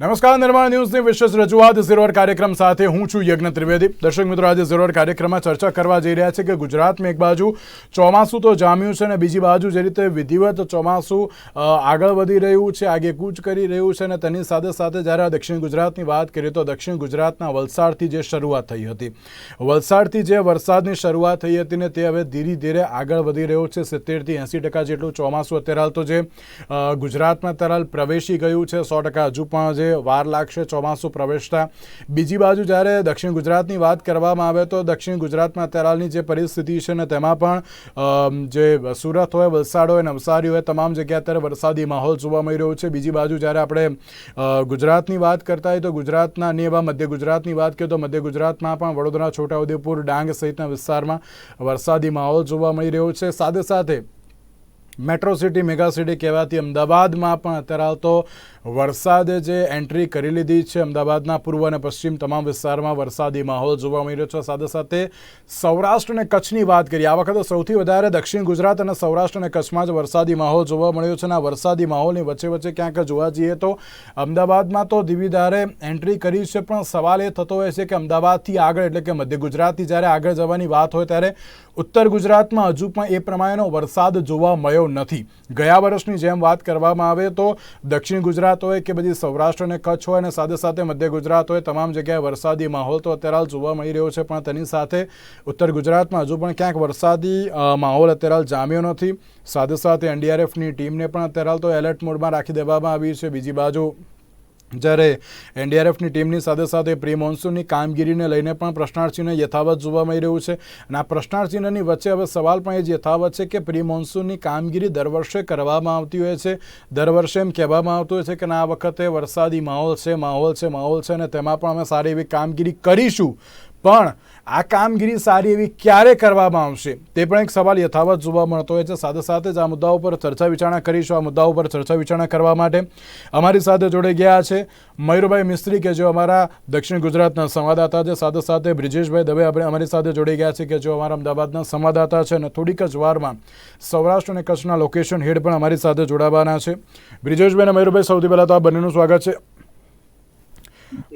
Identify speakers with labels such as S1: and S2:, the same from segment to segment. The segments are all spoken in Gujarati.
S1: નમસ્કાર, નિર્માણ ન્યૂઝની વિશેષ રજૂઆત. ઝીરોર કાર્યક્રમ સાથે હું છું યજ્ઞ ત્રિવેદી. દર્શક મિત્રો, આજે ઝીરોર કાર્યક્રમમાં ચર્ચા કરવા જઈ રહ્યા છે કે ગુજરાતમાં એક બાજુ ચોમાસું તો જામ્યું છે અને બીજી બાજુ જે રીતે વિધિવત ચોમાસું આગળ વધી રહ્યું છે, આગે કૂચ કરી રહ્યું છે અને તેની સાથે સાથે જ્યારે દક્ષિણ ગુજરાતની વાત કરીએ તો દક્ષિણ ગુજરાતના વલસાડથી જે શરૂઆત થઈ હતી. વલસાડથી જે વરસાદની શરૂઆત થઈ હતી ને તે હવે ધીરે ધીરે આગળ વધી રહ્યો છે. સિત્તેરથી એંસી ટકા જેટલું ચોમાસું અત્યારે હાલ તો જે ગુજરાતમાં અત્યારે પ્રવેશી ગયું છે. સો ટકા હજુ પણ જે વાર લાગશે, ચોમાસું પ્રવેશતા. બીજી બાજુ જ્યારે દક્ષિણ ગુજરાતની વાત કરવામાં આવે તો દક્ષિણ ગુજરાતમાં અત્યારે હાલની જે પરિસ્થિતિ છે ને તેમાં પણ જે સુરત હોય, વલસાડ હોય, નવસારી હોય, તમામ જગ્યાએ અત્યારે વરસાદી માહોલ જોવા મળી રહ્યો છે. બીજી બાજુ જ્યારે આપણે ગુજરાતની વાત કરતા હોય તો ગુજરાતના અને એવા મધ્ય ગુજરાતની વાત કરીએ તો મધ્ય ગુજરાતમાં પણ વડોદરા, છોટાઉદેપુર, ડાંગ સહિતના વિસ્તારમાં વરસાદી માહોલ જોવા મળી રહ્યો છે. સાથે સાથે મેટ્રો સિટી, મેગા સિટી કહેવાતી અમદાવાદમાં પણ અત્યારે હાલ તો વરસાદે જે એન્ટ્રી કરી લીધી છે અમદાવાદના પૂર્વ અને પશ્ચિમ તમામ વિસ્તારમાં વરસાદી માહોલ જોવા મળી રહ્યો છે. સાથે સાથે સૌરાષ્ટ્ર અને કચ્છની વાત કરીએ, આ વખતે સૌથી વધારે દક્ષિણ ગુજરાત અને સૌરાષ્ટ્ર અને કચ્છમાં જ વરસાદી માહોલ જોવા મળ્યો છે અને આ વરસાદી માહોલની વચ્ચે વચ્ચે ક્યાંક જોવા જઈએ તો અમદાવાદમાં તો ધીવીધારે એન્ટ્રી કરી છે, પણ સવાલ એ થતો હોય છે કે અમદાવાદથી આગળ એટલે કે મધ્ય ગુજરાતથી જ્યારે આગળ જવાની વાત હોય ત્યારે ઉત્તર ગુજરાતમાં હજુ પણ એ પ્રમાણેનો વરસાદ જોવા મળ્યો નથી. ગયા વર્ષની જેમ વાત કરવામાં આવે તો દક્ષિણ ગુજરાત હોય કે બધી સૌરાષ્ટ્ર અને કચ્છ હોય અને સાથે સાથે મધ્ય ગુજરાત હોય, તમામ જગ્યાએ વરસાદી માહોલ તો અત્યારે હાલ જોવા મળી રહ્યો છે, પણ તેની સાથે ઉત્તર ગુજરાતમાં હજુ પણ ક્યાંક વરસાદી માહોલ અત્યારે હાલ જામ્યો નથી. સાથે સાથે એનડીઆરએફની ટીમને પણ અત્યારે હાલ તો એલર્ટ મોડમાં રાખી દેવામાં આવી છે. બીજી બાજુ જ્યારે એનડીઆરએફની ટીમની સાથે સાથે પ્રી મોન્સૂનની કામગીરીને લઈને પણ પ્રશ્નાર્થીને યથાવત જોવા મળી રહ્યું છે. અને આ પ્રશ્નાર્થચિહ્નની વચ્ચે હવે સવાલ પણ એ જ યથાવત છે કે પ્રી મોન્સૂનની કામગીરી દર વર્ષે કરવામાં આવતી હોય છે. દર વર્ષે એમ કહેવામાં આવતું હોય છે કે આ વખતે વરસાદી માહોલ છે માહોલ છે માહોલ છે અને તેમાં પણ અમે સારી એવી કામગીરી કરીશું. પણ આ કામગીરી સારી એવી ક્યારે કરવામાં આવશે તે પણ એક સવાલ યથાવત જોવા મળતો હોય છે. સાથે સાથે જ આ મુદ્દાઓ પર ચર્ચા વિચારણા કરીશું. આ મુદ્દાઓ પર ચર્ચા વિચારણા કરવા માટે અમારી સાથે જોડે ગયા છે મયુરભાઈ મિસ્ત્રી કે જેઓ અમારા દક્ષિણ ગુજરાતના સંવાદદાતા છે. સાથે સાથે બ્રિજેશભાઈ દવે આપણે અમારી સાથે જોડી ગયા છે કે જેઓ અમારા અમદાવાદના સંવાદદાતા છે અને થોડીક જ વારમાં સૌરાષ્ટ્ર અને કચ્છના લોકેશન હેડ પણ અમારી સાથે જોડાવાના છે. બ્રિજેશભાઈ અને મયુરભાઈ, સૌથી પહેલાં તો આ બંનેનું સ્વાગત છે.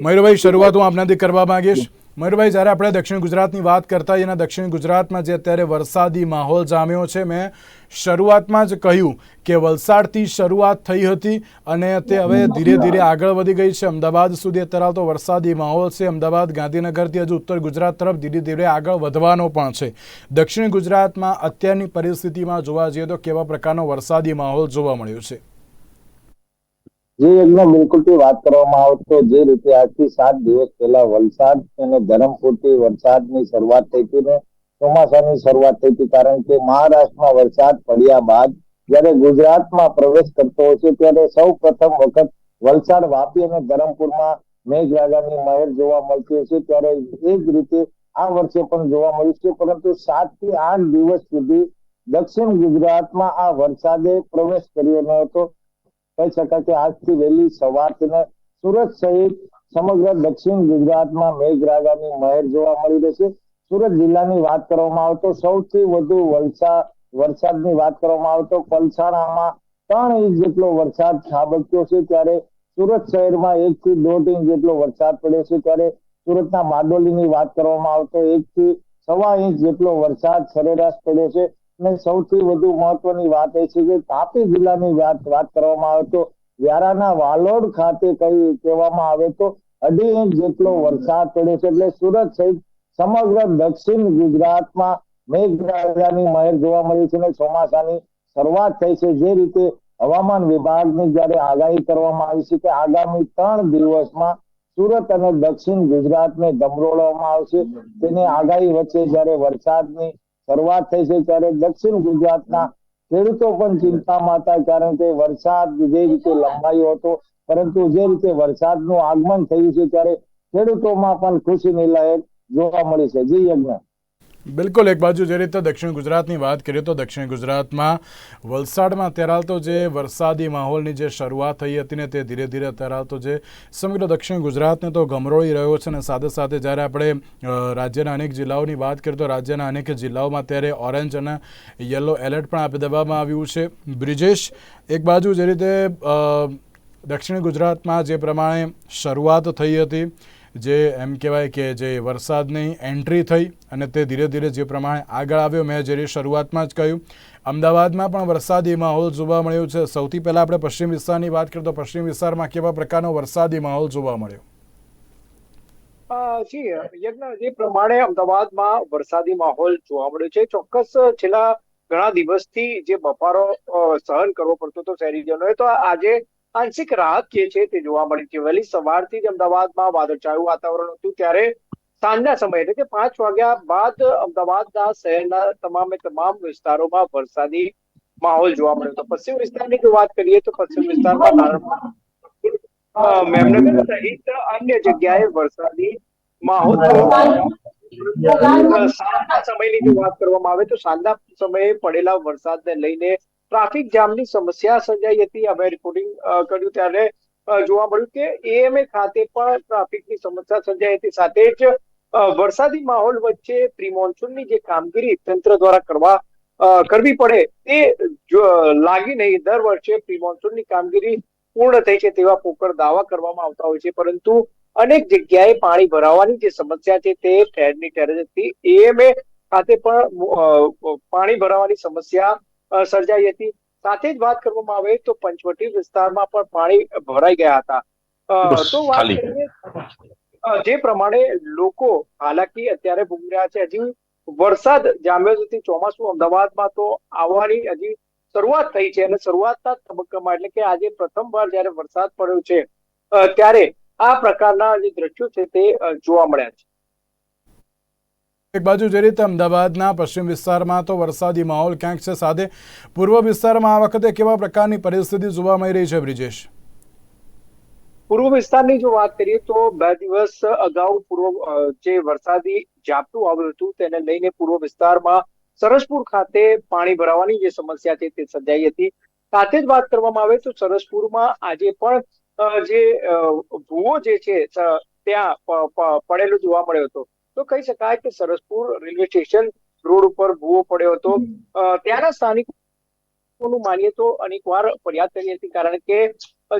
S1: મયુરભાઈ, શરૂઆત હું આપનાથી કરવા માંગીશ. મયુરભાઈ, જ્યારે આપણે દક્ષિણ ગુજરાતની વાત કરતા હોઈએ દક્ષિણ ગુજરાતમાં જે અત્યારે વરસાદી માહોલ જામ્યો છે, મેં શરૂઆતમાં જ કહ્યું કે વલસાડથી શરૂઆત થઈ હતી અને તે હવે ધીરે ધીરે આગળ વધી ગઈ છે. અમદાવાદ સુધી અત્યારે તો વરસાદી માહોલ છે. અમદાવાદ, ગાંધીનગરથી હજુ ઉત્તર ગુજરાત તરફ ધીરે ધીરે આગળ વધવાનો પણ છે. દક્ષિણ ગુજરાતમાં અત્યારની પરિસ્થિતિમાં જોવા જઈએ તો કેવા પ્રકારનો વરસાદી માહોલ જોવા મળ્યો છે?
S2: જે યજ્ઞ બિલકુલથી વાત કરવામાં આવે તો જે રીતે આજથી સાત દિવસ પહેલા વલસાડ અને ધરમપુરથી વરસાદની શરૂઆત થઈ હતી ને ચોમાસાની શરૂઆત થઈ હતી, કારણ કે મહારાષ્ટ્રમાં વરસાદ પડ્યા બાદ જ્યારે ગુજરાતમાં પ્રવેશ કરતો હોય છે, ત્યારે સૌ પ્રથમ વખત વલસાડ, વાપી અને ધરમપુરમાં મેઘરાજાની મહેર જોવા મળતી હોય છે, ત્યારે એ જ રીતે આ વર્ષે પણ જોવા મળ્યું છે, પરંતુ સાતથી આઠ દિવસ સુધી દક્ષિણ ગુજરાતમાં આ વરસાદે પ્રવેશ કર્યો ન હતો. કહી શકાય કે આજથી વહેલી સવારથી સુરત સહિત સમગ્ર દક્ષિણ ગુજરાતમાં મેઘરાજાની મહેર જોવા મળી રહેશે સુરત જિલ્લાની વાત કરવામાં આવે તો સૌથી વધુ વલસાડ વરસાદની વાત કરવામાં આવે તો પલસાણામાં ત્રણ ઇંચ જેટલો વરસાદ ખાબક્યો છે ત્યારે સુરત શહેરમાં એક થી દોઢ ઇંચ જેટલો વરસાદ પડ્યો છે ત્યારે સુરતના બારડોલીની વાત કરવામાં આવે તો એક થી સવા ઇંચ જેટલો વરસાદ સરેરાશ પડ્યો છે. અને સૌથી વધુ મહત્વની વાત એ છે કે તાપી જિલ્લાની વાત વાત કરવામાં આવે તો વ્યારાના વાલોડ ખાતે કહી કહેવામાં આવે તો અઢી ઇંચ જેટલો વરસાદ પડ્યો છે. એટલે સુરત સહિત સમગ્ર દક્ષિણ ગુજરાતમાં મેઘરાજાની મહેર જોવા મળી છે અને ચોમાસાની શરૂઆત થઈ છે. જે રીતે હવામાન વિભાગની જયારે આગાહી કરવામાં આવી છે કે આગામી ત્રણ દિવસમાં સુરત અને દક્ષિણ ગુજરાતને ધમરોળવામાં આવશે. તેની આગાહી વચ્ચે જયારે વરસાદની શરૂઆત થઈ છે ત્યારે દક્ષિણ ગુજરાતના ખેડૂતો પણ ચિંતામાં હતા કારણ કે વરસાદ જે રીતે લંબાયો હતો. પરંતુ જે રીતે વરસાદનું આગમન થયું છે ત્યારે ખેડૂતોમાં પણ ખુશીની લહેર જોવા મળી છે. જી યજ્ઞ.
S1: બિલકુલ, એક બાજુ જે રીતે દક્ષિણ ગુજરાતની વાત કરીએ તો દક્ષિણ ગુજરાતમાં વલસાડમાં અત્યારે હાલ તો જે વરસાદી માહોલની જે શરૂઆત થઈ હતી ને તે ધીરે ધીરે અત્યારે હાલ તો જે સમગ્ર દક્ષિણ ગુજરાતને તો ગમરોળી રહ્યો છે અને સાથે સાથે જ્યારે આપણે રાજ્યના અનેક જિલ્લાઓની વાત કરીએ તો રાજ્યના અનેક જિલ્લાઓમાં અત્યારે ઓરેન્જ અને યલો એલર્ટ પણ આપી દેવામાં આવ્યું છે. બ્રિજેશ, એક બાજુ જે રીતે દક્ષિણ ગુજરાતમાં જે પ્રમાણે શરૂઆત થઈ હતી જે એમ કહેવાય કે જે વરસાદની એન્ટ્રી થઈ અને તે ધીરે ધીરે જે પ્રમાણે આગળ આવ્યો, મેં જે શરૂઆતમાં જ કહ્યું. અમદાવાદમાં પણ વરસાદી માહોલ જોવા મળ્યો છે. સૌથી પહેલાં આપણે પશ્ચિમ વિસ્તારની વાત કરીએ તો પશ્ચિમ વિસ્તારમાં કેવા પ્રકારનો વરસાદી માહોલ જોવા મળ્યો?
S3: જી જે પ્રમાણે અમદાવાદમાં વરસાદી માહોલ જોવા મળ્યો છે. ચોક્કસ છેલ્લા ઘણા દિવસથી જે બફારો સહન કરવો પડતો હતો શહેરીજનોએ, તો આજે આંશિક રાહત જે છે તે જોવા મળી છે. વહેલી સવારથી જ અમદાવાદમાં વાદળછાયું વાતાવરણ હતું. ત્યારે સાંજના સમયે એટલે કે પાંચ વાગ્યા બાદ અમદાવાદના શહેરના તમામે તમામ વિસ્તારોમાં વરસાદી માહોલ જોવા મળ્યો હતો. પશ્ચિમ વિસ્તારની જો વાત કરીએ તો પશ્ચિમ વિસ્તારમાં નારણપુર, મેમનગર સહિત અન્ય જગ્યાએ વરસાદી માહોલ સાંજના સમયની જો વાત કરવામાં આવે તો સાંજના સમયે પડેલા વરસાદને લઈને ટ્રાફિક જામની સમસ્યા સર્જાઈ હતી. અમે રિપોર્ટિંગ કર્યું ત્યારે જોવા મળ્યું કે એએમએ ખાતે પણ ટ્રાફિકની સમસ્યા સર્જાઈ હતી. સાથે જ વરસાદી માહોલ વચ્ચે પ્રી મોન્સૂનની જે કામગીરી તંત્ર દ્વારા કરવા કરવી પડે તે લાગી નહીં. દર વર્ષે પ્રી મોન્સૂનની કામગીરી પૂર્ણ થઈ છે તેવા પોકળ દાવા કરવામાં આવતા હોય છે. પરંતુ અનેક જગ્યાએ પાણી ભરાવાની જે સમસ્યા છે તે ઠેરની ઠેર હતી. એએમએ ખાતે પણ પાણી ભરાવાની સમસ્યા સર્જાઈ હતી. સાથે જ વાત કરવામાં આવે તો પંચવટી વિસ્તારમાં પણ પાણી ભરાઈ ગયા હતા. તો વાત કરીએ જે પ્રમાણે લોકો હાલાકી અત્યારે ભોગવી રહ્યા છે. હજી વરસાદ જામ્યો નથી ચોમાસું અમદાવાદમાં તો આવવાની હજી શરૂઆત થઈ છે અને શરૂઆતના તબક્કામાં એટલે કે આજે પ્રથમવાર જયારે વરસાદ પડ્યો છે ત્યારે આ પ્રકારના જે દ્રશ્યો છે તે જોવા મળ્યા છે.
S1: એક બાજુ જે રીતે અમદાવાદના પશ્ચિમ વિસ્તારમાં તો વરસાદી માહોલ ક્યાંક છે સાથે પૂર્વ વિસ્તારમાં આ વખતે કેવા પ્રકારની પરિસ્થિતિ જોવા મળી રહી છે બ્રિજેશ?
S3: પૂર્વ વિસ્તારની જો વાત કરીએ તો બે દિવસ અગાઉ પૂર્વ જે વરસાદી ઝાપટું આવ્યું હતું તેને લઈને પૂર્વ વિસ્તારમાં સરસપુર ખાતે પાણી ભરાવાની જે સમસ્યા છે તે સર્જાઈ હતી. સાથે જ વાત કરવામાં આવે તો સરસપુરમાં આજે પણ જે ભૂવો જે છે ત્યાં પડેલો જોવા મળ્યો હતો. તો કહી શકાય કે સરસપુર રેલવે સ્ટેશન રોડ ઉપર ભૂવો પડ્યો હતો. ત્યાંના સ્થાનિકોનું માનીએ તો અનેક વાર ફરિયાદ કરી હતી કારણ કે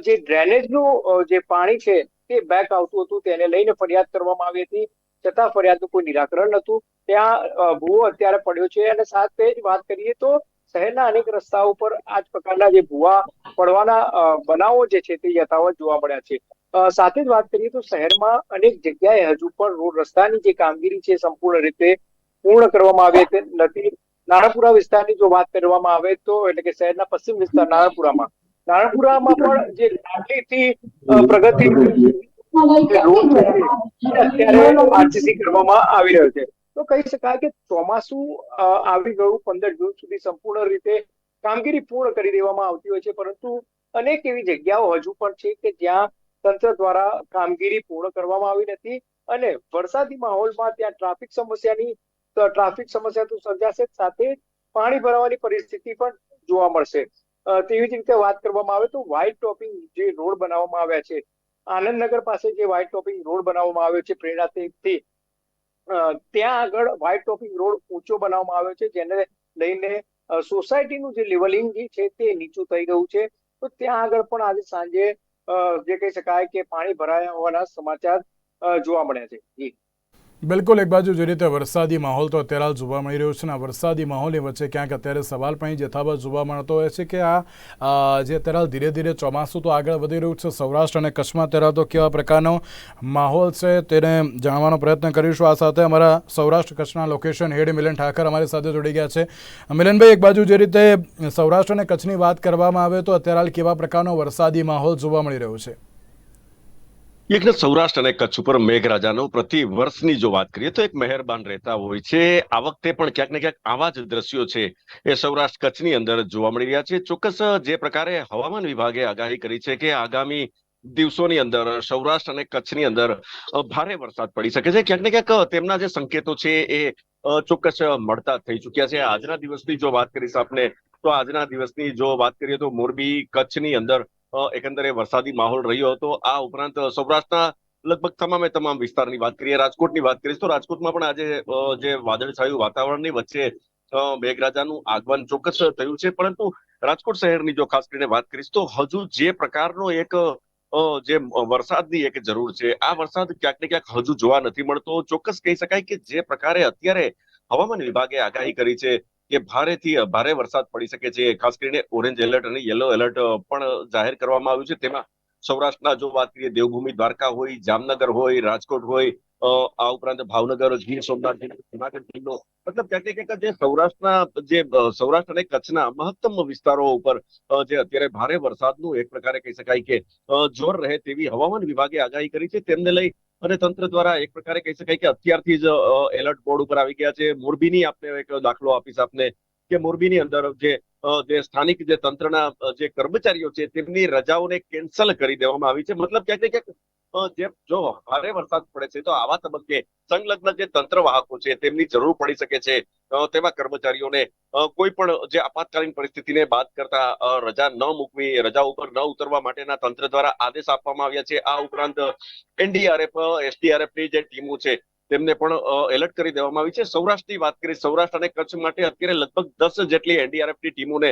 S3: જે ડ્રેનેજનું જે પાણી છે તે બેક આવતું હતું તેને લઈને ફરિયાદ કરવામાં આવી હતી. છતાં ફરિયાદનું કોઈ નિરાકરણ નહોતું. ત્યાં ભૂવો અત્યારે પડ્યો છે અને સાથે જ વાત કરીએ તો શહેરના અનેક રસ્તાઓ પર આ જ પ્રકારના જે ભૂવા પડવાના બનાવો જે છે તે યથાવત જોવા મળ્યા છે. સાથે જ વાત કરીએ તો શહેરમાં અનેક જગ્યાએ હજુ પણ રોડ રસ્તાની જે કામગીરી છે સંપૂર્ણ રીતે પૂર્ણ કરવામાં આવી નથી, નાણાપુરા વિસ્તારની જો વાત કરવામાં આવે તો, એટલે કે શહેરના પશ્ચિમ વિસ્તાર નાણાપુરામાં. નાણાપુરામાં પણ જે લાઠીથી પ્રગતિ અત્યારે આરસીસી કરવામાં આવી રહ્યો છે. તો કહી શકાય કે ચોમાસું આવી ગયું, પંદર જૂન સુધી સંપૂર્ણ રીતે કામગીરી પૂર્ણ કરી દેવામાં આવતી હોય છે. પરંતુ અનેક એવી જગ્યાઓ હજુ પણ છે કે જ્યાં તંત્ર દ્વારા કામગીરી પૂર્ણ કરવામાં આવી નથી અને વરસાદી માહોલમાં ત્યાં ટ્રાફિક સમસ્યાની ટ્રાફિક સમસ્યા તો સર્જાશે સાથે પાણી ભરાવાની પરિસ્થિતિ પણ જોવા મળશે. તેવી જ રીતે વાત કરવામાં આવે તો વ્હાઇટ ટોપિંગ જે રોડ બનાવવામાં આવ્યા છે, આનંદનગર પાસે જે વ્હાઇટ ટોપિંગ રોડ બનાવવામાં આવ્યો છે પ્રેરણાથી ત્યાં આગળ વ્હાઇટ ટોપિંગ રોડ ઊંચો બનાવવામાં આવ્યો છે, જેને લઈને સોસાયટીનું જે લેવલિંગ છે તે નીચું થઈ ગયું છે. તો ત્યાં આગળ પણ આજે સાંજે જે કહી શકાય કે પાણી ભરાયા હોવાના સમાચાર જોવા મળ્યા છે. જી.
S1: બિલકુલ, એક બાજુ જે રીતે વરસાદી માહોલ તો અત્યારે જોવા મળી રહ્યો છે અને વરસાદી માહોલની વચ્ચે ક્યાંક અત્યારે સવાલ પણ અહીં જોવા મળતો હોય છે કે આ જે અત્યારે ધીરે ધીરે ચોમાસું તો આગળ વધી રહ્યું છે, સૌરાષ્ટ્ર અને કચ્છમાં અત્યારે તો કેવા પ્રકારનો માહોલ છે તેને જાણવાનો પ્રયત્ન કરીશું. આ સાથે અમારા સૌરાષ્ટ્ર કચ્છના લોકેશન હેડ મિલન ઠાકર અમારી સાથે જોડી ગયા છે. મિલનભાઈ, એક બાજુ જે રીતે સૌરાષ્ટ્ર અને કચ્છની વાત કરવામાં આવે તો અત્યારે કેવા પ્રકારનો વરસાદી માહોલ જોવા મળી રહ્યો છે?
S4: એકને સૌરાષ્ટ્ર અને કચ્છ ઉપર મેઘરાજાનો પ્રતિ વર્ષની જો વાત કરીએ તો એક મહેરબાન રહેતા હોય છે. આ વખતે પણ ક્યાંક ને ક્યાંક આવા જ દ્રશ્યો છે એ સૌરાષ્ટ્ર કચ્છની અંદર જોવા મળી રહ્યા છે. ચોક્કસ જે પ્રકારે હવામાન વિભાગે આગાહી કરી છે કે આગામી દિવસોની અંદર સૌરાષ્ટ્ર અને કચ્છની અંદર ભારે વરસાદ પડી શકે છે. ક્યાંક ને ક્યાંક તેમના જે સંકેતો છે એ ચોક્કસ મળતા થઈ ચુક્યા છે. આજના દિવસની જો વાત કરીશ આપને તો આજના દિવસની જો વાત કરીએ તો મોરબી કચ્છની અંદર એકંદરે વરસાદી માહોલ રહ્યો હતો. આ ઉપરાંત સૌરાષ્ટ્રના લગભગ તમામે તમામ વિસ્તારની વાત કરીએ, રાજકોટની વાત કરીએ, તો રાજકોટમાં પણ આજે જે વાદળછાયું વાતાવરણની વચ્ચે મેઘરાજાનું આગમન ચોક્કસ થયું છે. પરંતુ રાજકોટ શહેરની જો ખાસ કરીને વાત કરીશ, તો હજુ જે પ્રકારનો એક જે વરસાદની એક જરૂર છે, આ વરસાદ ક્યાંક ને ક્યાંક હજુ જોવા નથી મળતો. ચોક્કસ કહી શકાય કે જે પ્રકારે અત્યારે હવામાન વિભાગે આગાહી કરી છે કે ભારેથી ભારે વરસાદ પડી શકે છે. ખાસ કરીને ઓરેન્જ એલર્ટ અને યલો એલર્ટ પણ જાહેર કરવામાં આવ્યું છે. તેમાં સૌરાષ્ટ્રના જો વાત કરીએ, દેવભૂમિ, દ્વારકા હોય, જામનગર હોય, રાજકોટ હોય આ ઉપરાંત ભાવનગર, ગીર સોમનાથ જુનાગઢ જિલ્લો મતલબ ક્યાંક ક્યાંક જે સૌરાષ્ટ્રના જે સૌરાષ્ટ્ર અને કચ્છના મહત્તમ વિસ્તારો ઉપર જે અત્યારે ભારે વરસાદનું એક પ્રકારે કહી શકાય કે જોર રહે તેવી હવામાન વિભાગે આગાહી કરી છે. તેમને લઈ અને તંત્ર દ્વારા એક પ્રકારે કહી શકાય કે અત્યારથી જ એલર્ટ બોર્ડ ઉપર આવી ગયા છે. મોરબીની આપને એક દાખલો આપીશ આપને કે મોરબીની અંદર જે જે સ્થાનિક જે તંત્રના જે કર્મચારીઓ છે, તેમની રજાઓને કેન્સલ કરી દેવામાં આવી છે. મતલબ ક્યાંક ને ક્યાંક જે, જો ભારે વરસાદ પડે છે, તો આવા તબક્કે સંલગ્ન જે તંત્ર વાહકો છે, તેમની જરૂર પડી શકે છે. તેમાં કર્મચારીઓને કોઈ પણ જે આપાતકાલીન પરિસ્થિતિને બાદ કરતા રજા ન મૂકવી, રજા ઉપર ન ઉતરવા માટેના તંત્ર દ્વારા આદેશ આપવામાં આવ્યા છે. આ ઉપરાંત એનડીઆરએફ એસડીઆરએફની જે ટીમો છે તેમને પણ એલર્ટ કરી દેવામાં આવી છે. સૌરાષ્ટ્રની વાત કરી સૌરાષ્ટ્ર અને કચ્છ માટે અત્યારે લગભગ દસ જેટલી એનડીઆરએફની ટીમોને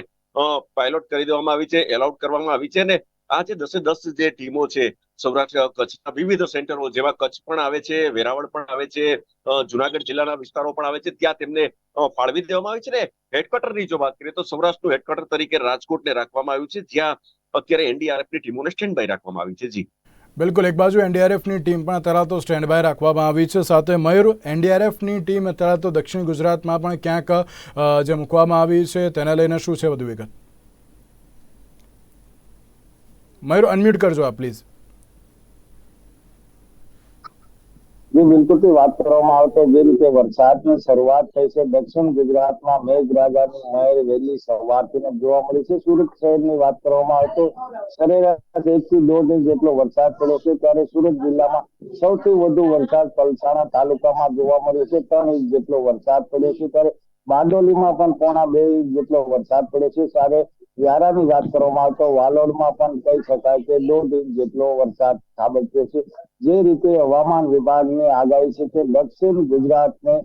S4: પાયલોટ કરી દેવામાં આવી છે એલાઉટ કરવામાં આવી છે ને આ જે દસે દસ જે ટીમો છે, સૌરાષ્ટ્ર, કચ્છના વિવિધ સેન્ટરો જેવા કચ્છ પણ આવે છે, વેરાવળ પણ આવે છે જુનાગઢ જિલ્લાના વિસ્તારો પણ આવે છે, ત્યાં તેમને ફાળવી દેવામાં આવી છે ને હેડક્વાર્ટરની જો વાત કરીએ તો સૌરાષ્ટ્રનું હેડક્વાર્ટર તરીકે રાજકોટને રાખવામાં આવ્યું છે, જ્યાં અત્યારે એનડીઆરએફની ટીમોને સ્ટેન્ડ બાય રાખવામાં આવી છે, જી.
S1: બિલકુલ, એક બાજુ એનડીઆરએફની ટીમ પણ અત્યારે તો સ્ટેન્ડ બાય રાખવામાં આવી છે. સાથે મયુર, એનડીઆરએફની ટીમ અત્યારે તો દક્ષિણ ગુજરાતમાં પણ ક્યાંક જે મૂકવામાં આવી છે તેને લઈને શું છે વધુ વિગત? મયુર અનમ્યુટ કરજો આપ પ્લીઝ
S2: બિલકુલથી વાત કરવામાં આવે તો જે વરસાદની શરૂઆત થઈ છે, દક્ષિણ ગુજરાતમાં મેઘરાજાની મહેર વહેલી સવારથી જોવા મળી છે. સુરત શહેરની વાત કરવામાં આવે સરેરાશ એક થી દોઢ ઇંચ જેટલો વરસાદ પડ્યો છે. ત્યારે સુરત જિલ્લામાં સૌથી વધુ વરસાદ પલસાણા તાલુકામાં જોવા મળ્યો છે. ત્રણ ઇંચ જેટલો વરસાદ પડ્યો છે. ત્યારે બારડોલીમાં પણ પોણા બે ઇંચ જેટલો વરસાદ પડ્યો છે. ત્યારે વ્યારાની વાત કરવામાં આવે તો વાલોડમાં પણ કહી શકાય કે દોઢ ઇંચ જેટલો વરસાદ ખાબક્યો છે. જે રીતે હવામાન વિભાગની આગાહી છે કે દક્ષિણ ગુજરાતને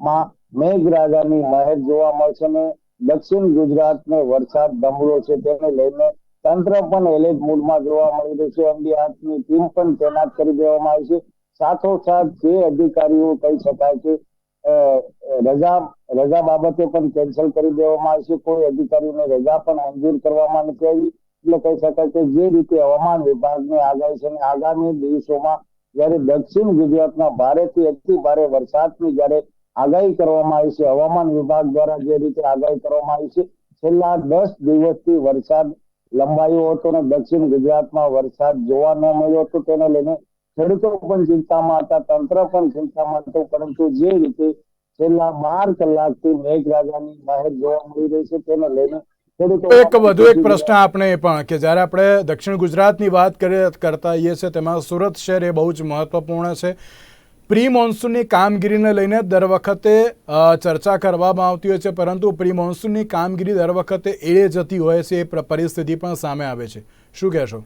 S2: માં મેઘરાજાની મહેર જોવા મળશે ને દક્ષિણ ગુજરાતને વરસાદ ડમરો છે તેને લઈને તંત્ર પણ એલર્ટ મૂડમાં જોવા મળી રહ્યું છે. એનડીઆરએફની ટીમ પણ તૈનાત કરી દેવામાં આવી છે. સાથોસાથ જે અધિકારીઓ કહી શકાય અ, રજા રજા બાબતે પણ કેન્સલ કરી દેવામાં આવી છે કોઈ અધિકારીઓને રજા પણ મંજૂર કરવામાં નથી આવી. એટલે કહી શકાય કે જે રીતે હવામાન વિભાગની આગાહી છે અને આગામી દિવસોમાં જ્યારે દક્ષિણ ગુજરાતમાં ભારેથી અતિ ભારે વરસાદની જ્યારે આગાહી કરવામાં આવી છે, હવામાન વિભાગ દ્વારા જે રીતે આગાહી કરવામાં આવી છે, છેલ્લા દસ દિવસથી વરસાદ લંબાયો હતો અને દક્ષિણ ગુજરાતમાં વરસાદ જોવા ન મળ્યો હતો. તેને લઈને ખેડૂતો પણ ચિંતામાં હતા તંત્ર પણ ચિંતામાં હતું પરંતુ જે રીતે છેલ્લા બાર કલાકથી મેઘરાજાની જાહેર જોવા મળી રહી છે તેને લઈને
S1: એક વધુ એક પ્રશ્ન આપણે પણ કે જ્યારે આપણે દક્ષિણ ગુજરાતની વાત કરતા હોઈએ છીએ તેમાં સુરત શહેર એ બહુ જ મહત્વપૂર્ણ છે. પ્રી મોન્સૂનની કામગીરીને લઈને દર વખતે ચર્ચા કરવામાં આવતી હોય છે પરંતુ પ્રી મોન્સૂનની કામગીરી દર વખતે એળે જતી હોય છે એ પરિસ્થિતિ પણ સામે આવે છે. શું કહેશો?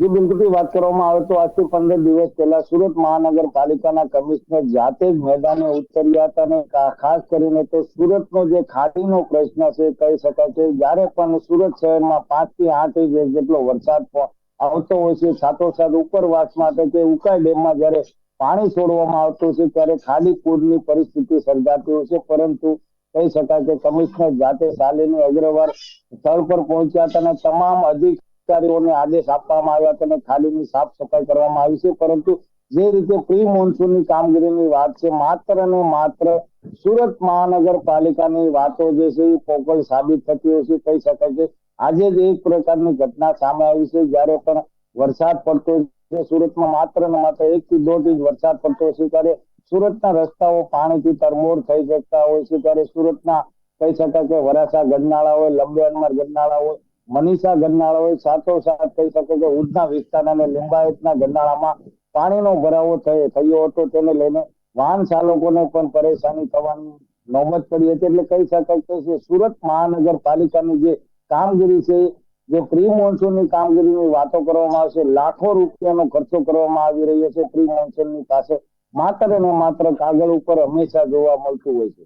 S2: જે બિલકુલથી વાત કરવામાં આવે તો આજથી પંદર દિવસ પહેલા સુરત મહાનગરપાલિકાના કમિશનર જાતે જ મેદાને ઉતર્યા હતા અને ખાસ કરીને તો સુરતનો જે ખાડીનો પ્રશ્ન છે કહી શકાય છે. જ્યારે પણ સુરત શહેરમાં પાંચથી આઠ ઇંચ જેટલો વરસાદ આવતો હોય છે, સાથોસાથ ઉપરવાસ માટે કે ઉકાઈ ડેમમાં જ્યારે પાણી છોડવામાં આવતું છે, ત્યારે ખાડી પૂરની પરિસ્થિતિ સર્જાતી હોય છે. પરંતુ કહી શકાય કે કમિશનર જાતે શાલિની અગ્રવાલ સ્થળ પર પહોંચ્યા હતા અને તમામ અધિકારીઓને આદેશ આપવામાં આવ્યા હતા અને ખાડીની સાફ સફાઈ કરવામાં આવી છે, પરંતુ જે રીતે પ્રી મોન્સૂનની કામગીરીની વાત છે, માત્ર અને માત્ર સુરત મહાનગરપાલિકાની વાતો જે છે એ પોકળ સાબિત થતી હોય છે, કહી શકાય છે. આજે જ એક પ્રકારની ઘટના સામે આવી છે, જ્યારે પણ વરસાદ પડતો છે, સુરતમાં માત્ર ને માત્ર એક થી દોઢ ઇંચ વરસાદ પડતો છે, ત્યારે સુરતના રસ્તાઓ પાણીથી તરમોર થઈ શકતા હોય છે, ત્યારે સુરતના, કહી શકાય કે વરાછા ગઢનાળા હોય લંબે અનમર ગઢનાળા હોય મનીષા ગરનાળા હોય, સાથોસાથ કહી શકો કે ઉધના વિસ્તાર અને લિંબાયતના ગરનાળામાં પાણીનો ભરાવો થયો હતો, તેને લઈને વાહન ચાલકોને પણ પરેશાની થવાની નોબત પડી હતી. એટલે કહી શકાય કે સુરત મહાનગરપાલિકાની જે કામગીરી છે, જે પ્રી મોન્સૂનની કામગીરીની વાતો કરવામાં આવશે, લાખો રૂપિયાનો ખર્ચો કરવામાં આવી રહ્યો છે પ્રી મોન્સૂનની પાસે. માત્ર ને માત્ર કાગળ ઉપર હંમેશા જોવા મળતું હોય છે.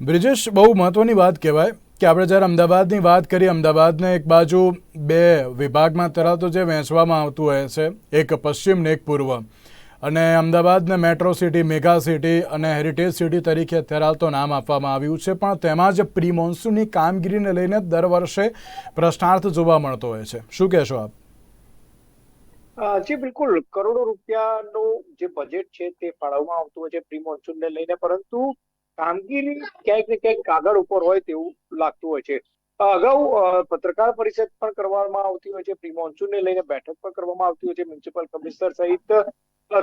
S1: બ્રિજેશ, બહુ મહત્વની વાત કહેવાય. કે આપણે જ્યારે અમદાવાદની વાત કરીએ, અમદાવાદને એક બાજુ બે વિભાગમાં તરાતો જે વહેંચવામાં આવતું હોય છે, એક પશ્ચિમ ને એક પૂર્વ. અને અમદાવાદને મેટ્રો સિટી, મેગા સિટી અને હેરિટેજ સિટી તરીકે અત્યારે તો નામ આપવામાં આવ્યું છે, પણ તેમાં જ પ્રી મોન્સૂનની કામગીરીને લઈને દર વર્ષે પ્રશ્નાર્થ જોવા મળતો હોય છે. શું કહેશો આપ?
S3: જી, બિલકુલ. કરોડો રૂપિયાનું જે બજેટ છે તે ફાળવવામાં આવતું હોય છે પ્રી મોન્સૂનને લઈને, પરંતુ કામગીરી ક્યાંક ને ક્યાંક કાગળ ઉપર હોય તેવું લાગતું હોય છે. અગાઉ પત્રકાર પરિષદ પણ કરવામાં આવતી હોય છે. પ્રી મોન્સૂનને લઈને બેઠક પણ કરવામાં આવતી હોય છે. મ્યુનિસિપલ કમિશનર સહિત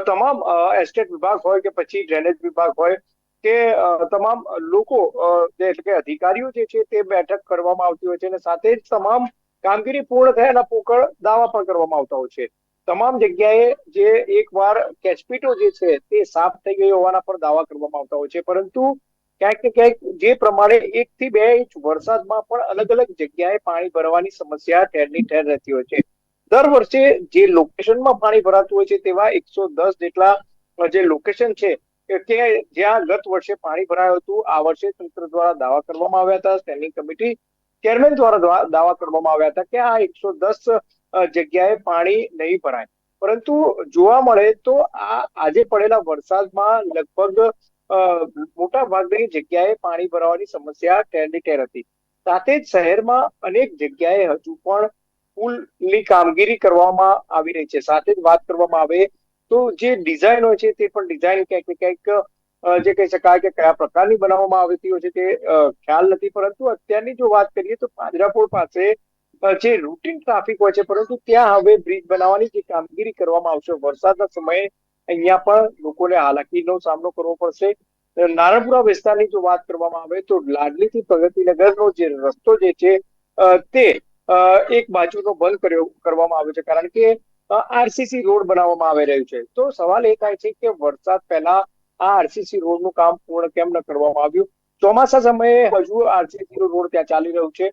S3: તમામ એસ્ટેટ વિભાગ હોય કે પછી ડ્રેનેજ વિભાગ હોય કે તમામ લોકો એટલે કે અધિકારીઓ જે છે તે બેઠક કરવામાં આવતી હોય છે. અને સાથે જ તમામ કામગીરી પૂર્ણ થયાના પોકળ દાવા પણ કરવામાં આવતા હોય છે. તમામ જગ્યાએ જે એકવાર કેચપીટો જે છે તે સાફ થઈ ગઈ હોવાના પણ દાવા કરવામાં આવતા હોય છે. પરંતુ ક્યાંક ને ક્યાંક જે પ્રમાણે એક થી બે ઇંચ વરસાદમાં પણ અલગ અલગ જગ્યાએ પાણી ભરવાની સમસ્યા ઠેરની ઠેર રહેતી હોય છે. દર વર્ષે જે લોકેશનમાં પાણી ભરાતું હોય છે તેવા એકસો દસ જેટલા જે લોકેશન છે કે જ્યાં ગત વર્ષે પાણી ભરાયું હતું, આ વર્ષે તંત્ર દ્વારા દાવા કરવામાં આવ્યા હતા સ્ટેન્ડિંગ કમિટી ચેરમેન દ્વારા દવા- દાવા કરવામાં આવ્યા હતા કે આ એકસો દસ જગ્યાએ પાણી નહીં ભરાય. પરંતુ જોવા મળે તો આ આજે પડેલા વરસાદમાં લગભગ મોટા ભાગની જગ્યાએ પાણી ભરાવાની સમસ્યા ઠેરની ઠેર હતી. સાથે જ શહેરમાં અનેક જગ્યાએ હજુ પણ પુલની કામગીરી કરવામાં આવી રહી છે. સાથે જ વાત કરવામાં આવે તો જે ડિઝાઇન હોય છે તે પણ ડિઝાઇન ક્યાંક ક્યાંક જે કહી શકાય કે કયા પ્રકારની બનાવવામાં આવતી હોય છે તે ખ્યાલ નથી. પરંતુ અત્યારની જો વાત કરીએ તો પાંજરાપોળ પાસે જે રૂટીન ટ્રાફિક હોય છે, પરંતુ ત્યાં હવે બ્રિજ બનાવવાની જે કામગીરી કરવામાં આવશે, વરસાદના સમયે અહીંયા પણ લોકોને હાલાકીનો સામનો કરવો પડશે. નારણપુરા વિસ્તારની જો વાત કરવામાં આવે તો લાડલીથી પ્રગતિનગરનો જે રસ્તો જે છે તે એક બાજુનો બંધ કર્યો, કરવામાં આવ્યો છે, કારણ કે આરસીસી રોડ બનાવવામાં આવી રહ્યું છે. તો સવાલ એ થાય છે કે વરસાદ પહેલા આ આરસીસી રોડનું કામ પૂર્ણ કેમ ન કરવામાં આવ્યું? ચોમાસા સમયે હજુ આરસીસી રોડ ત્યાં ચાલી રહ્યું છે.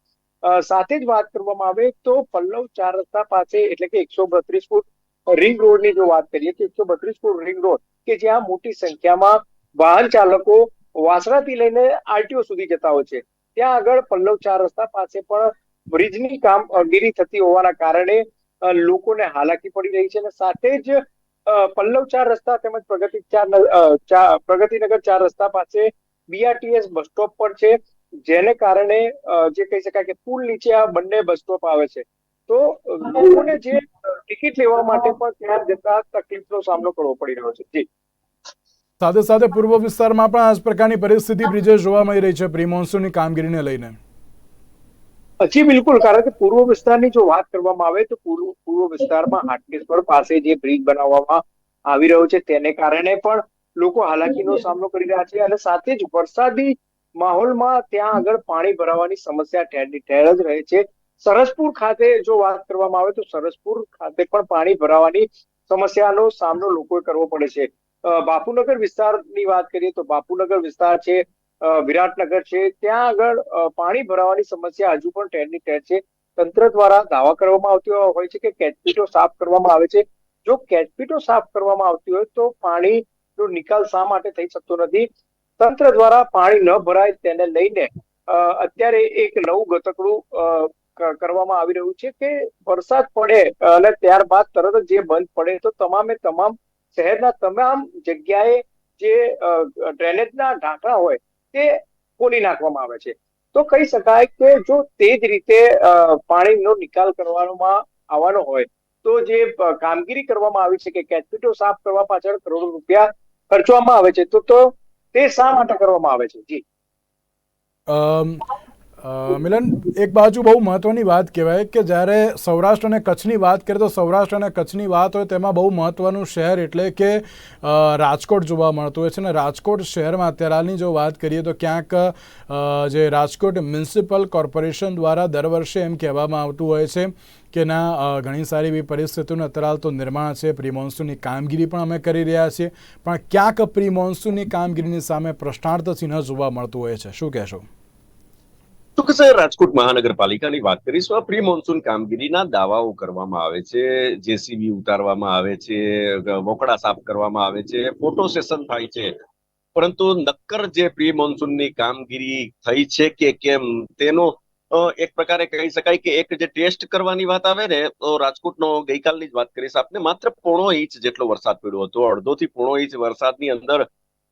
S3: સાથે જ વાત કરવામાં આવે તો પલ્લવ ચાર રસ્તા પાસે એટલે કે એકસો બત્રીસ ફૂટ રિંગ રોડની જો વાત કરીએ તો એકસો બત્રીસ ફૂટ રિંગ રોડ કે જ્યાં મોટી સંખ્યામાં વાહન ચાલકો વાસણાથી લઈને આરટીઓ સુધી જતા હોય છે. ત્યાં આગળ પલ્લવ ચાર રસ્તા પાસે પણ બ્રિજની કામગીરી થતી હોવાના કારણે લોકોને હાલાકી પડી રહી છે અને સાથે જ પલ્લવ ચાર રસ્તા તેમજ પ્રગતિ ચાર પ્રગતિનગર ચાર રસ્તા પાસે બીઆરટીએસ બસ સ્ટોપ પર છે. જેને કારણે જે કહી શકાય કે પુલ નીચે આ બંને બસ સ્ટોપ આવે છે. તો લોકોને જે ટિકિટ લેવા માટે પણ ત્યાં જતા તકલીફનો સામનો કરવો પડી રહ્યો છે. જી.
S1: સાથે સાથે પૂર્વ વિસ્તારમાં પણ આ જ પ્રકારની પરિસ્થિતિ બ્રિજેશ જોવા મળી રહી છે પ્રી મોન્સૂનની કામગીરીને લઈને.
S3: જી બિલકુલ કારણ કે પૂર્વ વિસ્તારની જો વાત કરવામાં આવે તો પૂર્વ પૂર્વ વિસ્તારમાં હાટકેશ્વર પાસે જે બ્રિજ બનાવવામાં આવી રહ્યો છે તેને કારણે પણ લોકો હાલાકીનો સામનો કરી રહ્યા છે અને સાથે જ વરસાદી માહોલમાં ત્યાં આગળ પાણી ભરાવાની સમસ્યા ઠેરની ઠેર જ રહે છે. સરસપુર ખાતે જો વાત કરવામાં આવે તો સરસપુર ખાતે પણ પાણી ભરાવાની સમસ્યાનો સામનો લોકોએ કરવો પડે છે. બાપુનગર વિસ્તારની વાત કરીએ તો બાપુનગર વિસ્તાર છે વિરાટનગર છે. ત્યાં આગળ પાણી ભરાવાની સમસ્યા હજુ પણ ઠેરની ઠેર છે. તંત્ર દ્વારા દાવા કરવામાં આવતી હોય છે કે કેચપીટો સાફ કરવામાં આવે છે. જો કેચપીટો સાફ કરવામાં આવતી હોય તો પાણીનો નિકાલ શા માટે થઈ શકતો નથી? તંત્ર દ્વારા પાણી ન ભરાય તેને લઈને અત્યારે એક નવું ગતકડું કરવામાં આવી રહ્યું છે કે વરસાદ પડે, અને ત્યારબાદ તરત જ જે બંધ પડે, તો તમામે તમામ શહેરના તમામ જગ્યાએ જે ડ્રેનેજના ઢાંકણા હોય, તે ખોલી નાખવામાં આવે છે. તો કહી શકાય કે જો તે જ રીતે પાણીનો નિકાલ કરવામાં આવવાનો હોય, તો જે કામગીરી કરવામાં આવી છે કે કેચપીટો સાફ કરવા પાછળ કરોડો રૂપિયા ખર્ચવામાં આવે છે, તો તો તે શા માટે કરવામાં આવે છે? જી.
S1: મિલન, એક બાજુ બહુ મહત્વની વાત કહેવાય કે જ્યારે સૌરાષ્ટ્ર અને કચ્છની વાત કરીએ તો સૌરાષ્ટ્ર અને કચ્છની વાત હોય તેમાં બહુ મહત્વનું શહેર એટલે કે રાજકોટ જોવા મળતું હોય છે. અને રાજકોટ શહેરમાં અત્યારે હાલની જો વાત કરીએ તો ક્યાંક જે રાજકોટ મ્યુનિસિપલ કોર્પોરેશન દ્વારા દર વર્ષે એમ કહેવામાં આવતું હોય છે કે ના ઘણી સારી એવી પરિસ્થિતિનું અત્યારે તો નિર્માણ છે. પ્રી મોન્સૂનની કામગીરી પણ અમે કરી રહ્યા છીએ. પણ ક્યાંક પ્રી મોન્સૂનની કામગીરીની સામે પ્રશ્નાર્થ ચિહ્ન જોવા મળતું હોય છે. શું કહેશો?
S4: ચોક્કસ રાજકોટ મહાનગરપાલિકાની વાત કરીશું આ પ્રી મોન્સૂન કામગીરીના દાવાઓ કરવામાં આવે છે? જેસીબી ઉતારવામાં આવે છે વોકડા સાફ કરવામાં આવે છે, ફોટો સેશન થાય છે. પરંતુ નક્કર જે પ્રી મોન્સૂનની કામગીરી થઈ છે કે કેમ, તેનો એક પ્રકારે કહી શકાય કે એક જે ટેસ્ટ કરવાની વાત આવે ને, તો રાજકોટનો ગઈકાલની જ વાત કરીશ આપને. માત્ર પોણો ઇંચ જેટલો વરસાદ પડ્યો હતો. અડધો થી પોણો ઇંચ વરસાદની અંદર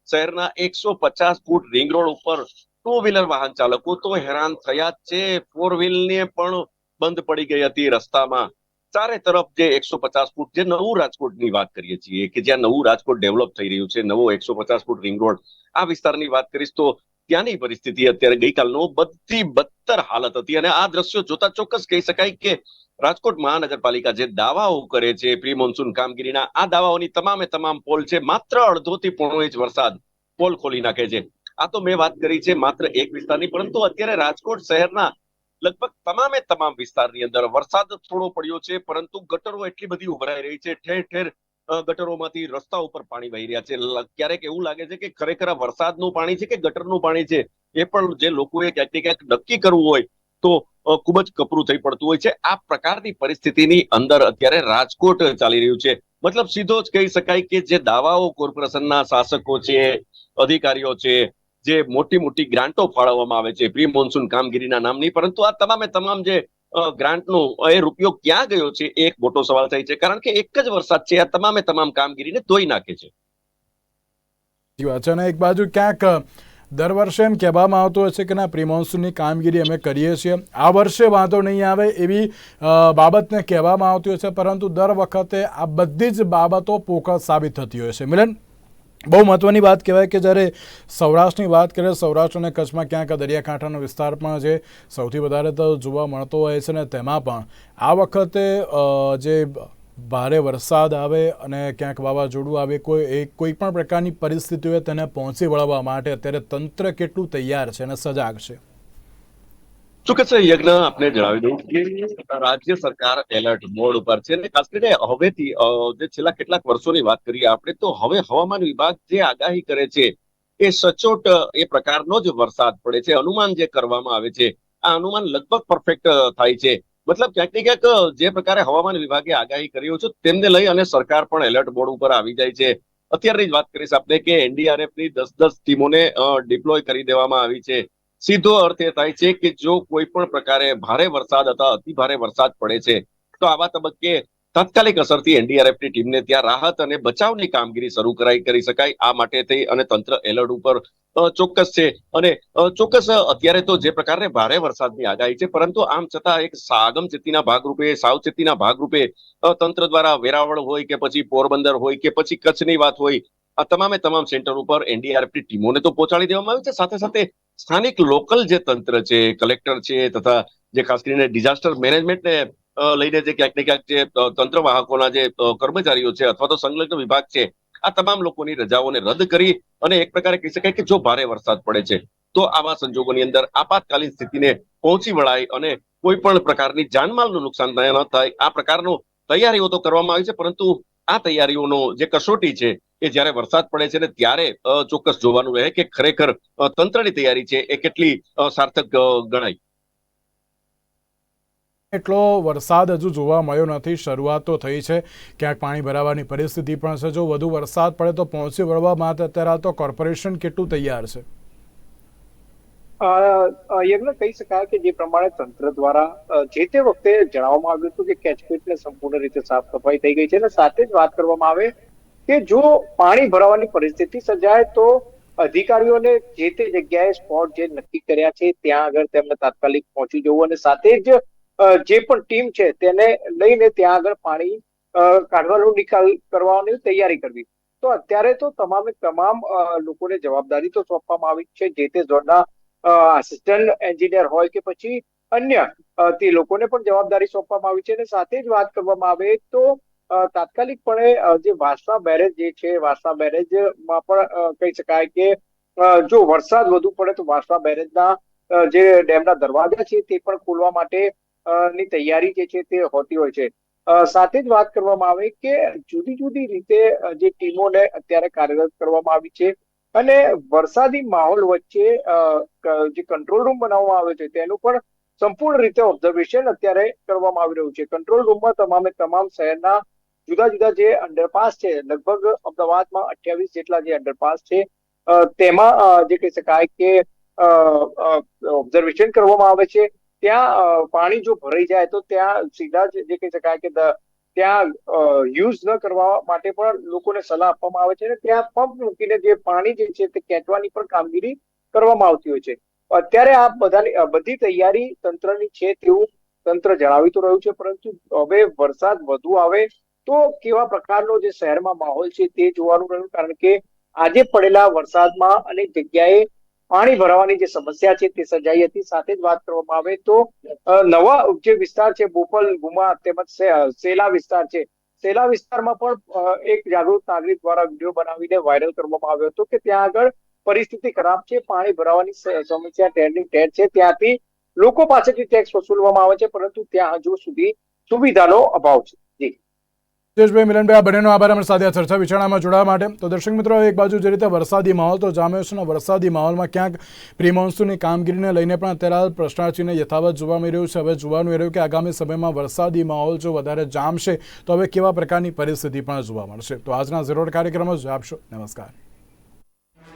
S4: શહેરના એકસો પચાસ ફૂટ રિંગ રોડ ઉપર ટુ વ્હીલર વાહન ચાલકો તો હેરાન થયા છે. ફોર વ્હીલ ને પણ બંધ પડી ગઈ હતી રસ્તામાં. ચારે તરફ જે એકસો પચાસ ફૂટ જે નવું રાજકોટની વાત કરીએ છીએ કે જ્યાં નવું રાજકોટ ડેવલપ થઈ રહ્યું છે, નવો એકસો પચાસ ફૂટ રિંગ રોડ, આ વિસ્તારની વાત કરીશ તો ત્યાંની પરિસ્થિતિ અત્યારે ગઈકાલનો બધી બદતર હાલત હતી અને આ દ્રશ્યો જોતા ચોક્કસ કહી શકાય કે રાજકોટ મહાનગરપાલિકા જે દાવાઓ કરે છે, પ્રી મોન્સૂન કામગીરીના, આ દાવાઓની તમામે તમામ પોલ છે, માત્ર અડધોથી પોણો ઇંચ વરસાદ પોલ ખોલી નાખે છે. આ તો મેં વાત કરી છે માત્ર એક વિસ્તારની, પરંતુ અત્યારે રાજકોટ શહેરના લગભગ તમામે તમામ વિસ્તારની અંદર વરસાદ થોડો પડ્યો છે, પરંતુ ગટરો એટલી બધી ઉભરાઈ રહી છે, ઠેર ઠેર ગટરોમાંથી રસ્તા ઉપર પાણી વહી રહ્યા છે. ક્યારેક એવું લાગે છે કે ખરેખર વરસાદનું પાણી છે કે ગટરનું પાણી છે? એ પણ જે લોકોએ ક્યાંક ક્યાંક નક્કી કરવું હોય તો ખૂબ જ કપરું થઈ પડતું હોય છે. આ પ્રકારની પરિસ્થિતિની અંદર અત્યારે રાજકોટ ચાલી રહ્યું છે. મતલબ સીધો જ કહી શકાય કે જે દાવાઓ કોર્પોરેશનના શાસકો છે, અધિકારીઓ છે, જે મોટી મોટી ગ્રાન્ટો ફાળવવામાં આવે છે, પ્રી મોન્સૂન કામગીરીના નામની, પરંતુ આ તમામે તમામ જે ગ્રાન્ટનો એ રૂપિયો ક્યાં ગયો છે? એ એક મોટો સવાલ થાય છે. કારણ કે એક જ વરસાદ છે, આ તમામે તમામ કામગીરીને ધોઈ નાખે છે.
S1: અને એક બાજુ ક્યાંક, દર વર્ષે એમ કહેવામાં આવતું હશે કે ના, પ્રિમોન્સૂનની કામગીરી અમે કરીએ છીએ. આ વર્ષે વાંધો નહીં આવે એવી બાબતને કહેવામાં આવતી હોય છે, પરંતુ દર વખતે આ બધી જ બાબતો પોકળ સાબિત થતી હોય છે. મિલન? બહુ મહત્વની વાત કહેવાય કે જ્યારે સૌરાષ્ટ્રની વાત કરીએ, સૌરાષ્ટ્ર અને કચ્છમાં ક્યાંક દરિયાકાંઠાનો વિસ્તાર પણ જે સૌથી વધારે તો જોવા મળતો હોય છે ને તેમાં પણ. આ વખતે જે ભારે વરસાદ આવે અને ક્યાંક વાવાઝોડું આવે, કોઈ એક કોઈ પણ પ્રકારની પરિસ્થિતિ તેને પહોંચી વળવા માટે અત્યારે તંત્ર કેટલું તૈયાર છે અને સજાગ છે?
S4: ચોક્કસ યજ્ઞ આપને જણાવી દઉં કે રાજ્ય સરકાર એલર્ટ મોડ ઉપર છે અને ખાસ કરીને હવેથી જે છેલ્લા કેટલાક વર્ષોની વાત કરીએ આપણે, તો હવે હવામાન વિભાગ જે આગાહી કરે છે, એ સચોટ, એ પ્રકારનો જ વરસાદ પડે છે. અનુમાન જે કરવામાં આવે છે, આ અનુમાન લગભગ પરફેક્ટ થાય છે. મતલબ ક્યાંક ને ક્યાંક, જે પ્રકારે હવામાન વિભાગે આગાહી કર્યો છે, તેમને લઈ અને સરકાર પણ એલર્ટ બોર્ડ ઉપર આવી જાય છે. અત્યારની જ વાત કરીશ આપણે કે એનડીઆરએફ દસ દસ ટીમોને ડિપ્લોય કરી દેવામાં આવી છે. સીધો અર્થ એ થાય છે કે જો કોઈ પણ પ્રકારે ભારે વરસાદ અથવા અતિ ભારે વરસાદ પડે છે, તો આવા તબક્કે તાત્કાલિક અસરથી એનડીઆરએફની ટીમને ત્યાં રાહત અને બચાવની કામગીરી શરૂ કરાઈ કરી શકાય. આ માટે થઈ અને તંત્ર એલર્ટ ઉપર ચોક્કસ છે. અને ચોક્કસ અત્યારે તો જે પ્રકારે ભારે વરસાદની આગાહી છે, પરંતુ આમ છતાં એક આગમચેતીના ભાગરૂપે સાવચેતીના ભાગરૂપે તંત્ર દ્વારા વેરાવળ હોય કે પછી પોરબંદર હોય કે પછી કચ્છની વાત હોય, આ તમામે તમામ સેન્ટર ઉપર એનડીઆરએફની ટીમોને તો પહોંચાડી દેવામાં આવી છે. સાથે સાથે સ્થાનિક લોકલ જે તંત્ર છે કલેક્ટર છે તથા જે ખાસ કરીને ડિઝાસ્ટર મેનેજમેન્ટને લઈને જે ક્યાંક ને ક્યાંક જે તંત્ર વાહકોના જે કર્મચારીઓ છે અથવા તો સંલગ્ન વિભાગ છે, આ તમામ લોકોની રજાઓને રદ કરી અને એક પ્રકારે કહી શકાય કે જો ભારે વરસાદ પડે છે, તો આવા સંજોગોની અંદર આપાતકાલીન સ્થિતિને પહોંચી વળાય અને કોઈ પણ પ્રકારની જાનમાલનું નુકસાન ન થાય. આ પ્રકારનું તૈયારીઓ તો કરવામાં આવી છે, પરંતુ આ તૈયારીઓનો જે કસોટી છે એ જ્યારે વરસાદ પડે છે ને ત્યારે ચોક્કસ જોવાનું રહે કે ખરેખર તંત્રની તૈયારી છે એ કેટલી સાર્થક ગણાય.
S1: એટલો વરસાદ હજુ જોવા મળ્યો નથી. શરૂઆત તો થઈ છે. ક્યાંક પાણી ભરાવાની પરિસ્થિતિ પણ છે. જો વધુ વરસાદ પડે તો પહોંચી વળવા માટે અત્યારે તો કોર્પોરેશન કેટલું તૈયાર છે?
S3: યજ્ઞ કહી શકાય કે જે પ્રમાણે તંત્ર દ્વારા જે તે વખતે જણાવવામાં આવ્યું હતું કે કેચપીટને સંપૂર્ણ રીતે સાફ સફાઈ થઈ ગઈ છે અને સાથે જ વાત કરવામાં આવે કે જો પાણી ભરાવાની પરિસ્થિતિ સર્જાય તો અધિકારીઓને જે તે જગ્યાએ સ્પોટ જે નક્કી કર્યા છે, ત્યાં આગળ તેમને તાત્કાલિક પહોંચી જવું અને સાથે જ જે પણ ટીમ છે તેને લઈને ત્યાં આગળ પાણી કાઢવાનો નિકાલ કરવાની તૈયારી કરવી. તો અત્યારે તો તમામે તમામ લોકોને જવાબદારી તો સોંપવામાં આવી છે. જે તે ઝોનના આસિસ્ટન્ટ એન્જિનિયર હોય કે પછી અન્ય તે લોકોને પણ જવાબદારી સોંપવામાં આવી છે અને સાથે જ વાત કરવામાં આવે તો અ, તાત્કાલિકપણે અ, જે વાસા બેરેજ જે છે વાસણા બેરેજમાં પણ કહી શકાય કે જો વરસાદ વધુ પડે તો વાસા બેરેજના જે ડેમના દરવાજા છે તે પણ ખોલવા માટે ની તૈયારી જે છે તે હોતી હોય છે. સાથે જ વાત કરવામાં આવે કે જુદી જુદી રીતે જે ટીમોને અત્યારે કાર્યરત કરવામાં આવી છે અને વરસાદી માહોલ વચ્ચે જે કંટ્રોલ રૂમ બનાવવામાં આવ્યો છે તેનું પણ સંપૂર્ણ રીતે ઓબ્ઝર્વેશન અત્યારે કરવામાં આવી રહ્યું છે. કંટ્રોલ રૂમમાં તમામે તમામ શહેરના જુદા જુદા જે અંડરપાસ છે, લગભગ અમદાવાદમાં અઠ્યાવીસ જેટલા જે અંડરપાસ છે તેમાં જે કહી શકાય કે ઓબ્ઝર્વેશન કરવામાં આવે છે. ત્યાં પાણી જો ભરાઈ જાય તો ત્યાં સીધા જ કહી શકાય કે ત્યાં યુઝ ન કરવા માટે પણ લોકોને સલાહ આપવામાં આવે છે અને ત્યાં પંપ મૂકીને જે પાણી જે છે તે ખેંચવાની પણ કામગીરી કરવામાં આવતી હોય છે. અત્યારે આ બધાની બધી તૈયારી તંત્રની છે તેવું તંત્ર જણાવી તો રહ્યું છે, પરંતુ હવે વરસાદ વધુ આવે તો કેવા પ્રકારનો જે શહેરમાં માહોલ છે તે જોવાનું રહ્યું? કારણ કે આજે પડેલા વરસાદમાં અનેક જગ્યાએ પાણી ભરાવાની જે સમસ્યા છે તે સર્જાઈ હતી. સાથે જ વાત કરવામાં આવે તો નવા જે વિસ્તાર છે, બોપલ, ગુમા તેમજ સેલા વિસ્તાર છે. સેલા વિસ્તારમાં પણ એક જાગૃત નાગરિક દ્વારા વીડિયો બનાવીને વાયરલ કરવામાં આવ્યો હતો કે ત્યાં આગળ પરિસ્થિતિ ખરાબ છે, પાણી ભરાવાની સમસ્યા ટેરની ટેર છે. ત્યાંથી લોકો પાસેથી ટેક્સ વસૂલવામાં આવે છે, પરંતુ ત્યાં હજુ સુધી સુવિધાનો અભાવ છે. જી.
S1: જયેશભાઈ મિલનભાઈ, આ બંનેનો આભાર અમારી સાથે ચર્ચા વિચારણામાં જોડાવા માટે. તો દર્શક મિત્રો, એક બાજુ જે રીતે વરસાદી માહોલ, તો જામ્યો છે વરસાદી માહોલમાં ક્યાંક પ્રી કામગીરીને લઈને પણ અત્યારે હાલ પ્રશ્નાર્થીને યથાવત જોવા મળી રહ્યું છે. હવે જોવાનું એ રહ્યું કે આગામી સમયમાં વરસાદી માહોલ જો વધારે જામશે, તો હવે કેવા પ્રકારની પરિસ્થિતિ પણ જોવા મળશે. તો આજના ઝીરોડ કાર્યક્રમ જ આપશો. નમસ્કાર.